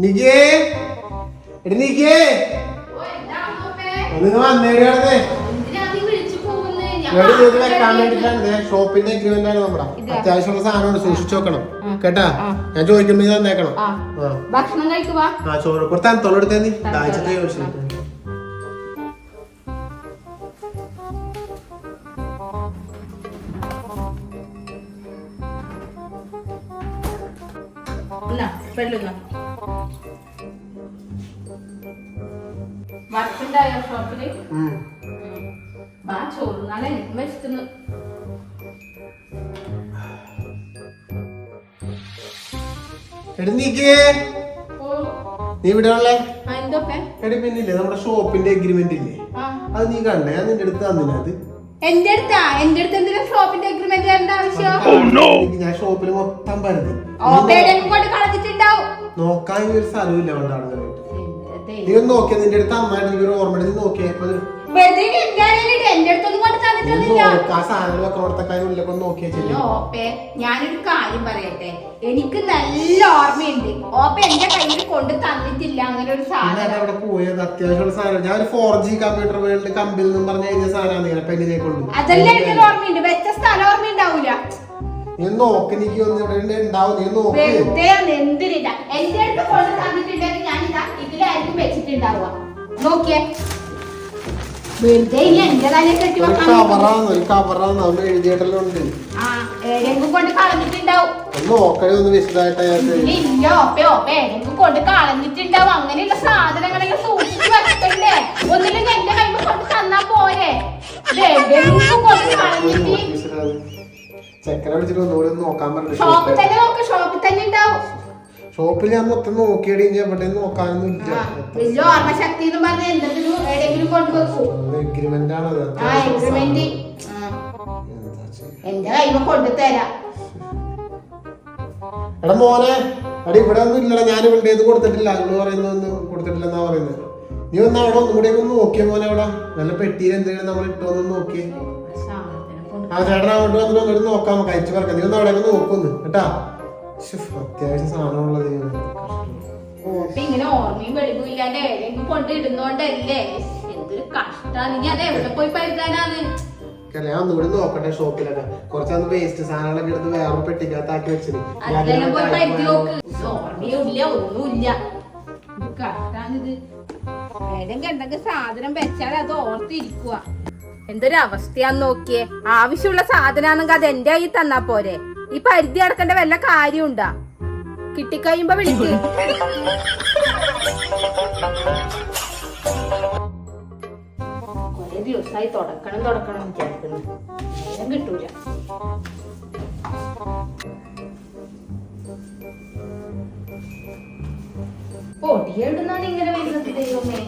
നികേ എടി നികേ ഒന്ന് വന്നേടി കിടന്നേ ഇവിടെ ചെയ്ത് വെക്കാൻ വേണ്ടിട്ടാണ് ഷോപ്പിന്റെ അഗ്രിമെന്റ് ആണ് നമ്മുടെ. അത്യാവശ്യമുള്ള സാധനമാണ്. സൂക്ഷിച്ചു നോക്കണം കേട്ടാ? ഞാൻ ചോദിക്കുമ്പോ തന്നേക്കണം. ഭക്ഷണം കഴിക്കുവാ? ആ ചോറ്. കുറച്ച് എടുത്തേ നീ. ദാഹിച്ചിട്ട് ചോദിച്ചു. എന്നാ, വെള്ളം എന്നാ. വർക്കുണ്ടായോ ഷോപ്പിൽ എനിക്കും നികേ നീ ഇവിടെ ഉള്ളേ ആ, എടി പിന്നില്ലേ നമ്മുടെ ഷോപ്പിന്റെ അഗ്രിമെന്റ് ഇല്ലേ? ആ. അത് നീ കണ്ടേ ഞാൻ നിന്റെ അടുത്ത് തന്നില്ല അത്? എന്റെ അടുത്താ? എന്റെ അടുത്ത് എന്തിനാ ഷോപ്പിന്റെ അഗ്രിമെന്റ് തരേണ്ട ആവശ്യം ഞാൻ ഷോപ്പിൽ മൊത്തം പറഞ്ഞു ഓപ്പേടെങ്കിലും കൊണ്ട് കളഞ്ഞിട്ടുണ്ടാവും. നോക്കാൻ ഒരു സ്ഥലമില്ല കൊണ്ടാണ് നീ ഒന്ന് നോക്കിയ നിന്റെ അടുത്ത് അമ്മ ഓർമ്മ നോക്കിയപ്പോ വെറുതെ എന്റെ അടുത്തൊന്നും ആ സാധനങ്ങൾ വെക്കണോടത്തൊക്കെ ഉള്ളിലൊക്കെ നോക്കിയാ ചെല്ലും ഓപ്പേ ഞാനൊരു കാര്യം പറയട്ടെ. എനിക്ക് നല്ല ഓർമ്മയുണ്ട്. ഓപ്പ എന്റെ കയ്യിൽ കൊണ്ട് തന്നിട്ടില്ല അങ്ങനെ ഒരു സാധനം. അവിടെ പോയത്. അത്യാവശ്യമുള്ള സാധനം. ഞാൻ ഒരു ഫോർ ജി കമ്പ്യൂട്ടർ വേൾഡ് കമ്പിൽ നിന്നും പറഞ്ഞ കഴിഞ്ഞ സാധനമാണ് പെണ്ണിനെ കൊണ്ട്. അതെല്ലാം എനിക്ക് ഓർമ്മയുണ്ട്. വെച്ച സ്ഥലം ഓർമ്മയുണ്ടാവൂല. നീ നോക്കി എനിക്ക് ഇവിടെ ഉണ്ടാവും. നീ നോക്കി. എന്തിനില്ല എന്റെ അടുത്ത് കൊണ്ട് തന്നിട്ടുണ്ടെങ്കിൽ ഞാൻ ഇതാ ഇതിലായിരിക്കും വെച്ചിട്ടുണ്ടാവുക. നോക്കിയേ. വെറുതെ ഇനി എന്റെ കാര്യം കെട്ടി ഒരു വെക്കാൻ കവറാണ് ഒരു കവറാണ് നമ്മൾ എഴുതിയിട്ടെല്ലാം ഉണ്ട് ആ ഏടെങ്കിലും കൊണ്ട് കളഞ്ഞിട്ടുണ്ടാവും. ഒന്ന് നോക്കണേ ഒന്ന് വിശദമായിട്ട് അയാൾക്ക് ഇല്ല ഓപ്പേ ഓപ്പേ. ഏടെങ്കിലും കൊണ്ട് കളഞ്ഞിട്ടുണ്ടാവും. അങ്ങനെയുള്ള സാധനങ്ങളെല്ലാം സൂക്ഷിച്ചു വെക്കണ്ടേ ഒന്നില്ലെങ്കിൽ എന്റെ കയ്യിൽ കൊണ്ട് തന്നാ പോരെ. ഇത് ഏടെങ്കിലും കൊണ്ട് കളഞ്ഞിട്ട്. ചെക്കനെ വിളിച്ചിട്ട് ഒന്നുകൂടി ഒന്ന് നോക്കാൻ പറഞ്ഞു ഷോപ്പിൽ തന്നെ നോക്ക് ഷോപ്പിൽ തന്നെ ഉണ്ടാവും. ഷോപ്പിൽ ഞാൻ മൊത്തം നോക്കിയടി ഞാൻ എവിടെ നോക്കാനൊന്നും ഇല്ല. വലിയ ഓർമ്മശക്തി എന്ന് പറഞ്ഞ എന്തെങ്കിലും എവിടെയെങ്കിലും കൊണ്ടുവെക്കൂ എഗ്രിമെന്റ് ആണ് ആ എഗ്രിമെന്റ്? എന്റെ കയ്യിൽ കൊണ്ടു തരാം. എടാ മോനെ അടി ഇവിടെ ഒന്നും ഇല്ലടാ. ഞാൻ ഇവിടെ ഇത് കൊടുത്തിട്ടില്ല. നിങ്ങൾ പറയുന്നൊന്നും കൊടുത്തിട്ടില്ലെന്നാ പറയുന്നത്. നീ ഒന്ന് അവിടെ ഒന്നും കൂടെ ഒന്ന് നോക്കിയ മോനെ അവിടെ? നല്ല പെട്ടിയിൽ എന്തെങ്കിലും നമ്മൾ ഇട്ടോന്ന് നോക്കിയേ. ആ ചേട്ടൻ അങ്ങോട്ട് വന്നിട്ട് ഒന്നും നോക്കാം. കഴിച്ചു പറക്കാം. നീ ഒന്ന് അവിടെ ഒന്ന്. നോക്കുന്നു കേട്ടാ അത്യാവശ്യം സാധനമുള്ളത് ഇങ്ങനെ ഓർമ്മയും വെളിവും ഇല്ലാണ്ട് എവിടെയെങ്കിലും കൊണ്ട് ഇടുന്നോണ്ടല്ലേ? കഷ്ടാണ് ഇനി അത് എവിടെ പോയി പരുതാനാന്ന് ഞാൻ ഒന്നുകൂടി നോക്കട്ടെ ഷോപ്പിലൊക്കെ. കുറച്ചന്ന് വേസ്റ്റ് സാധനങ്ങളൊക്കെ എടുത്ത് വേറെ പെട്ടിക്കകത്താക്കി വെച്ചിന്. സാധനം വെച്ചാൽ അത് ഓർത്തിരിക്കുക എന്തൊരു അവസ്ഥയാന്ന് നോക്കിയേ. ആവശ്യമുള്ള സാധനാണെങ്കിൽ അത് എന്റെ കയ്യിൽ തന്നാ പോരെ. ഈ പരിധി അടക്കേണ്ട വല്ല കാര്യമുണ്ടാ? കിട്ടിക്കഴിയുമ്പോ വിളിക്ക്. ദിവസമായി തുടക്കണം തുടക്കണം വിചാരിക്കുന്നു. നേരം കിട്ടൂല. ഇങ്ങനെ വരുന്നത് ദൈവമേ.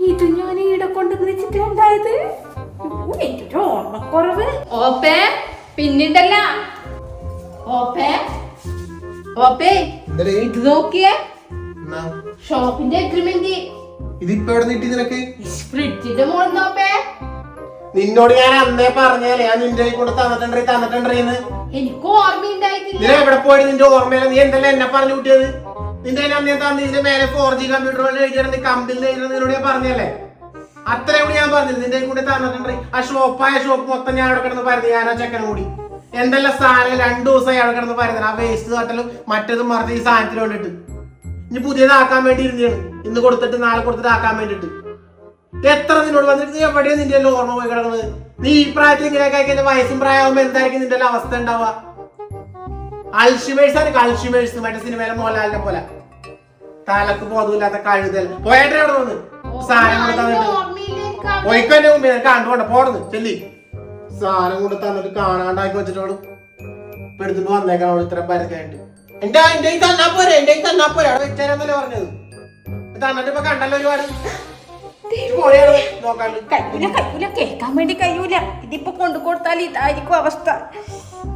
ഇത് ഞാൻ ഈടെ കൊണ്ടുവന്ന് വെച്ചിട്ടുണ്ടായത് ഓർമ്മക്കുറവ്. ഓപ്പേ. പിന്നിണ്ടല്ല. ഓപ്പേ. ഓപ്പേ എന്തടേ? ഇത് നോക്കിയേ. ഷോപ്പിന്റെ അഗ്രിമെന്റ് ഇതിപ്പോ എവിടെ നീട്ടി നിനക്ക്? ഫ്രിഡ്ജിന്റെ മുകളിൽ നോപ്പേ നിന്നോട് ഞാൻ അന്നേ പറഞ്ഞാലേ ഞാൻ നിന്റെ കൂടെ തന്നിട്ടുണ്ടേ തന്നിട്ടുണ്ടേന്ന് എനിക്ക് ഓർമ്മയുണ്ടായിട്ടില്ല നീ എവിടെ പോയി നിന്റെ ഓർമ്മയില്ല നീ എന്തെല്ലാം എന്നെ പറഞ്ഞു കൂട്ടിയത്? നിന്റെ അന്നേ തന്നെ ഇതിന്റെ മേലെ ഫോർ ജി കമ്പ്യൂട്ടർ എഴുതിയാണ് കമ്പിൽ നിന്നോട് ഞാൻ പറഞ്ഞല്ലേ അത്ര കൂടി ഞാൻ പറഞ്ഞു നിന്റെ കൂടെ തന്നിട്ടുണ്ട്. ആ ഷോപ്പായ ഷോപ്പ് മൊത്തം ഞാൻ അവിടെ കിടന്ന് പരതി ആ ചെക്കനും കൂടി. എന്തെല്ലാം സാധനം രണ്ടു ദിവസമായി അവിടെ കിടന്ന് പരതണം ആ വേസ്റ്റ് തട്ടലും മറ്റതും മറിച്ച് ഈ സാധനത്തിന് വേണ്ടിട്ട് ഇനി പുതിയതാക്കാൻ വേണ്ടി ഇരുന്നാണ് ഇന്ന് കൊടുത്തിട്ട് നാളെ കൊടുത്തിട്ട് ആക്കാൻ വേണ്ടിട്ട് എത്ര നിന്നോട് വന്നിട്ട് നീ എവിടെയാ നിന്റെ എല്ലാം ഓർമ്മ പോയി കിടക്കുന്നത് നീ ഈ പ്രായത്തിൽ ഇങ്ങനെ കഴിക്കുന്ന വയസ്സും പ്രായമാകുമ്പോ എന്തായിരിക്കും നിന്റെ എല്ലാം അവസ്ഥ ഉണ്ടാവുക? അൽഷിമേഴ്സ് ആണ് അൽഷിമേഴ്സ് മറ്റേ സിനിമയിലെ മോഹൻലാലിനെ പോലെ. തലക്ക് ബോധമില്ലാത്ത കഴുതൽ. പോയിട്ട് അവിടെ വന്ന്? സാധനം കൊണ്ട് തന്നിട്ട് ഓർമ്മയില്ല നിനക്ക് മുമ്പേ കണ്ടുകൊണ്ട് പോടുന്നു. ചെല്ലി. സാധനം കൊണ്ട് തന്നിട്ട് കാണാണ്ടാക്കി വെച്ചിട്ടോളൂ ഇപ്പൊ എടുത്തിട്ട് വന്നേക്കാണ് ഇത്ര പരക്കായിട്ട് എന്റെ എന്റെ ഈ തന്നാ പോരെ എന്റെ ഈ തന്നാ പോരെ. അവിടെ വെച്ചാരെന്നല്ലേ പറഞ്ഞത്. തന്നിട്ട് ഇപ്പൊ കണ്ടല്ലോ കഴിയൂല കഴിയൂല കേൾക്കാൻ വേണ്ടി കഴിയൂല. ഇതിപ്പോ കൊണ്ടു കൊടുത്താൽ ഇതായിരിക്കും അവസ്ഥ.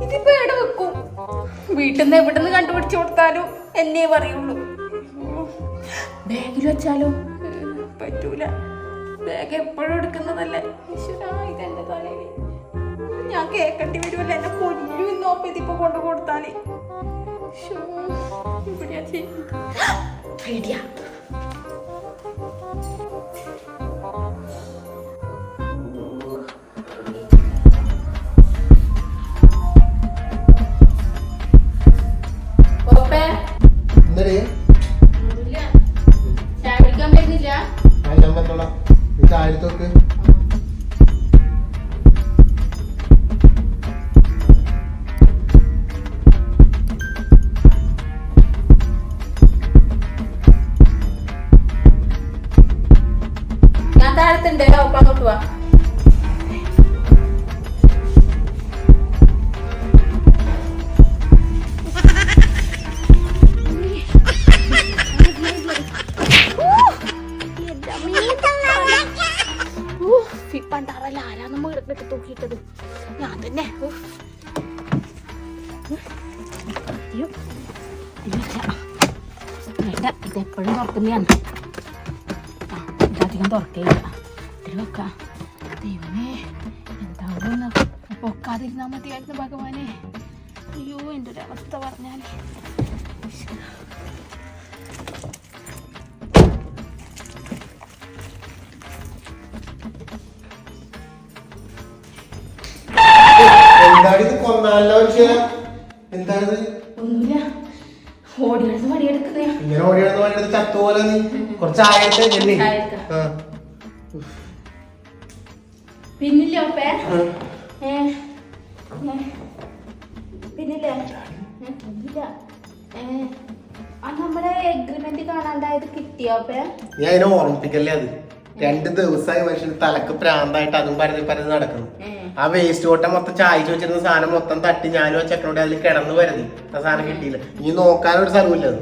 ഇതിപ്പോ എവിടെ വെക്കും? വീട്ടിൽ നിന്ന് എവിടെ നിന്ന് കണ്ടുപിടിച്ചു കൊടുത്താലും എന്നേ പറയുള്ളൂ. ബാഗിൽ വെച്ചാലോ പറ്റൂല. ബാഗ് എപ്പോഴും എടുക്കുന്നതല്ലേ? ഈശ്വരാ, ഇതെന്റെ തലയിൽ ഞാൻ കേൾക്കേണ്ടി വരുമല്ലോ എന്നെ കൊല്ലു നോപ്പ് ഇതിപ്പോ കൊണ്ടു കൊടുത്താൽ. ശ്ശോ, വേണ്ട ഇതെപ്പോഴും തുറക്കുന്നതാണ്. ഇതധികം തുറക്കയില്ല. ഇതിൽ വെക്കാം ദൈവമേ എന്താവുന്ന പൊക്കാതിരുന്നാൽ മതിയായിരുന്നു ഭഗവാനെ. അയ്യോ എന്റെ ഒരു അവസ്ഥ പറഞ്ഞാൽ എന്താണിത് കൊന്നാലോ മനുഷ്യ എന്താണിത് ഒന്നുമില്ല ഓടി കിടന്ന് ഇങ്ങനെ ഓടിയാണെന്ന് വേണ്ടത് ചത്തുപോലെ നീ. കുറച്ച് ആയത്തെ ചെല്ലി പിന്നില്ലേ ഒപ്പേ. പിന്നില്ലേ? നമ്മുടെ എഗ്രിമെന്റ് കാണാണ്ടായത് കിട്ടിയോ ഒപ്പേ നീ അതിനെ ഓർമ്മിപ്പിക്കല്ലേ അത്. രണ്ട് ദിവസമായി മനുഷ്യന് തലക്ക് പ്രാന്തായിട്ട് അതും പരതി പരതി നടക്കുന്നു. ആ വേസ്റ്റ് ഓട്ട മൊത്തം ചായച്ചു വെച്ചിരുന്ന സാധനം മൊത്തം തട്ടി ഞാനും ആ ചെക്കനോട് അതിൽ കിടന്നു പരതി. ആ സാധനം കിട്ടിയില്ല. ഇനി നോക്കാനൊരു സ്ഥലമില്ല അത്.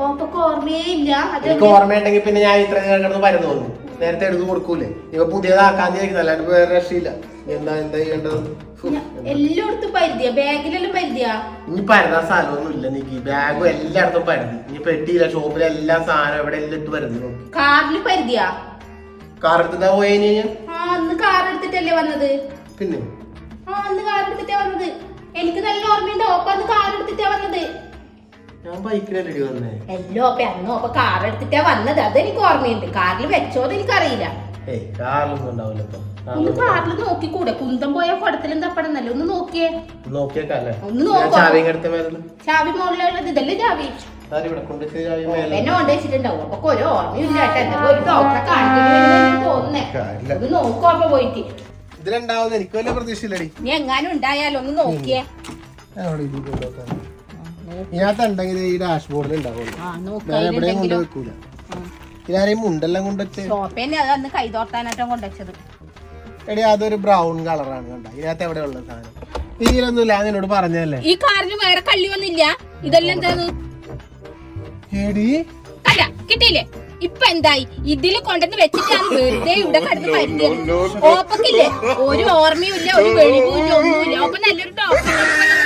ഓപ്പക്ക് ഓർമ്മയേ ഇല്ല. അത് എനിക്ക് ഓർമ്മയുണ്ടെങ്കിൽ പിന്നെ ഞാൻ ഇത്ര നേരം കിടന്ന് പരന്നു തോന്നു നേരത്തെ എടുത്തു കൊടുക്കൂലേ? ഇവ പുതിയതാക്കാൻ വിചാരിക്കുന്നത് അല്ലാണ്ട് വേറെ രക്ഷയില്ല. ഇനി എന്താ എന്താ ചെയ്യേണ്ടത്? ഫു, ഞ- എല്ലായിടത്തും ബാഗിലെല്ലാം ഇനി പരതാൻ സ്ഥലമൊന്നും ഇല്ല നീക്ക് ബാഗും എല്ലായിടത്തും പരതി. ഇനി പെട്ടിയില്ല ഷോപ്പിലെ എല്ലാ സാധനം എവിടെ എല്ലാം ഇട്ട് നോക്കി. കാറിൽ പരിധിയാ കാർ എടുത്തിട്ടാ പോയി കഴിഞ്ഞാൽ ആ അന്ന് കാർ എടുത്തിട്ടല്ലേ വന്നത്? പിന്നെ? ആ അന്ന് കാർ എടുത്തിട്ടാ വന്നത്. എനിക്ക് നല്ല ഓർമ്മയുണ്ട്. ഓപ്പ അന്ന് കാർ എടുത്തിട്ടാ വന്നത്. ഞാൻ ബൈക്കിലല്ലേ വന്നേ? എല്ലോ അപ്പൊ അന്നോ അപ്പൊ കാർ എടുത്തിട്ടാ വന്നത്. അതെനിക്ക് ഓർമ്മയുണ്ട്. കാറിൽ വെച്ചോന്ന് എനിക്കറിയില്ല. ഏയ് കാറിലൊന്നും ഉണ്ടാവില്ല ഇപ്പൊ. ഒന്ന് കാറിൽ നോക്കിക്കൂടെ? കുന്തം പോയ കുടത്തിലും തപ്പണമെന്നല്ലേ ഒന്ന് നോക്കിയേ. നോക്കിയേക്കല്ലേ ഒന്ന് നോക്കാം. ചാവി മുകളിലുള്ളത് ഇതല്ലേ ചാവി? എന്നെ അപ്പൊ ഒരു ഓർമ്മയില്ല ഒരു ഡോക്ടറെ കാണിക്കുന്നു തോന്നുന്നേ. കാര്യമില്ല. ഒന്ന് പോയിട്ട്. ഇതിലുണ്ടാവുന്ന എനിക്ക് വല്ല പ്രതീക്ഷയില്ലടി. നീ എങ്ങാനും ഉണ്ടായാലോ ഒന്ന് നോക്കിയേ. ഇതിനകത്ത് ഉണ്ടെങ്കിൽ ഈ ഡാഷ്ബോർഡിൽ ഉണ്ടാവുള്ളൂ ആ ഞാൻ എവിടെയും നോക്കിയാലുണ്ടെങ്കിലോ കൊണ്ടുവെക്കൂല ഇതാരെയും മുണ്ടെല്ലാം കൊണ്ടുവച്ച് ഷോപ്പേനെ അത് അന്ന് കൈതോർത്താനായിട്ടും കൊണ്ടുവച്ചത് എടി അതൊരു ബ്രൗൺ കളറാണ് കണ്ട? ഇതിനകത്ത് എവിടെ ഉള്ള സാധനം? ഇതിലൊന്നുമില്ല ഞാൻ നിന്നോട് പറഞ്ഞല്ലേ ഈ കാറിന് വേറെ കള്ളി വന്നില്ല. ഇതെല്ലാം എന്താ എടി അല്ല കിട്ടിയില്ലേ? ഇപ്പൊ എന്തായി? ഇതിൽ കൊണ്ടുവന്ന് വെച്ചിട്ടാണ് വെറുതെ ഇവിടെ കടന്ന് പരുത്തിയത് ഓപ്പക്കില്ലേ ഒരു ഓർമ്മയും ഇല്ല ഒരു വെളിവും ഇല്ല ഒന്നുമില്ല. ഓപ്പ നല്ലൊരു കഷ്ടമുള്ള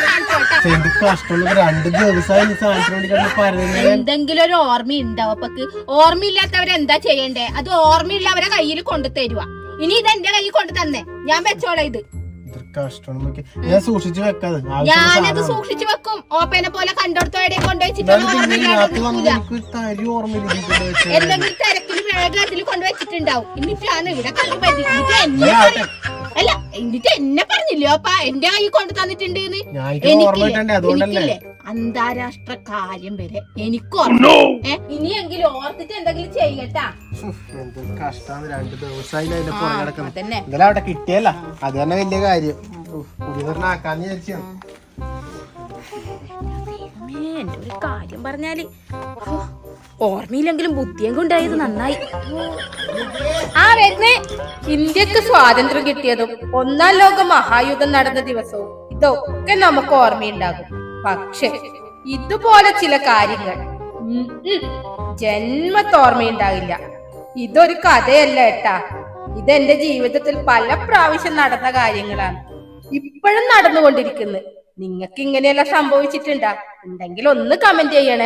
രണ്ട് ദിവസമായി എന്തെങ്കിലും ഒരു ഓർമ്മ ഉണ്ടാവും അപ്പക്ക് ഓർമ്മയില്ലാത്തവരെന്താ ചെയ്യണ്ടേ? അത് ഓർമ്മയില്ല അവരെ കയ്യിൽ കൊണ്ടു തരുക ഇനി ഇത് എന്റെ കയ്യിൽ കൊണ്ടു തന്നെ. ഞാൻ വെച്ചോളാം ഇത്. ഞാൻ സൂക്ഷിച്ചു വെക്കാതെ. ഞാനത് സൂക്ഷിച്ചു വെക്കും. ഓപ്പനെ പോലെ കണ്ടോടത്തോ എവിടെ കൊണ്ടുവച്ചിട്ടുള്ള ഓർമ്മയില്ലാതെ നിൽക്കൂല. തരി ഓർമ്മയില്ല ഇതിൽ കൊണ്ട് വെച്ചത്. എന്തെങ്കിലും തിരക്കിൽ വേഗം അതിൽ കൊണ്ടുവച്ചിട്ടുണ്ടാവും ഞാൻ ഇവിടെ കണ്ടു പറ്റി എന്നിട്ട് എന്നെ പറഞ്ഞില്ലേ അപ്പ എന്റെ കൈ കൊണ്ട് തന്നിട്ടുണ്ട് അന്താരാഷ്ട്ര കാര്യം വരെ എനിക്ക് ഇനിയെങ്കിലും ഓർത്തിട്ട് എന്തെങ്കിലും ചെയ്യട്ടാ. കഷ്ടാന്ന് രണ്ട് ദിവസമായി അവിടെ കിട്ടിയല്ല. അത് തന്നെ വലിയ കാര്യം. ആക്കാന്ന് വിചാരിച്ചു. ഒരു കാര്യം പറഞ്ഞാൽ ഓർമ്മയില്ലെങ്കിലും ബുദ്ധിയും കൊണ്ടായത് നന്നായി. ആ വരുന്നേ ഇന്ത്യയ്ക്ക് സ്വാതന്ത്ര്യം കിട്ടിയതും ഒന്നാം ലോക മഹായുദ്ധം നടന്ന ദിവസവും ഇതൊക്കെ നമുക്ക് ഓർമ്മയുണ്ടാകും. പക്ഷെ ഇതുപോലെ ചില കാര്യങ്ങൾ ജന്മത്തോർമ്മയുണ്ടാകില്ല ഇതൊരു കഥയല്ല ഏട്ടാ. ഇതെന്റെ ജീവിതത്തിൽ പല പ്രാവശ്യം നടന്ന കാര്യങ്ങളാണ്. ഇപ്പോഴും നടന്നുകൊണ്ടിരിക്കുന്നത് നിങ്ങൾക്ക് ഇങ്ങനെയെല്ലാം സംഭവിച്ചിട്ടുണ്ടാ? ഉണ്ടെങ്കിൽ ഒന്ന് കമന്റ് ചെയ്യണേ.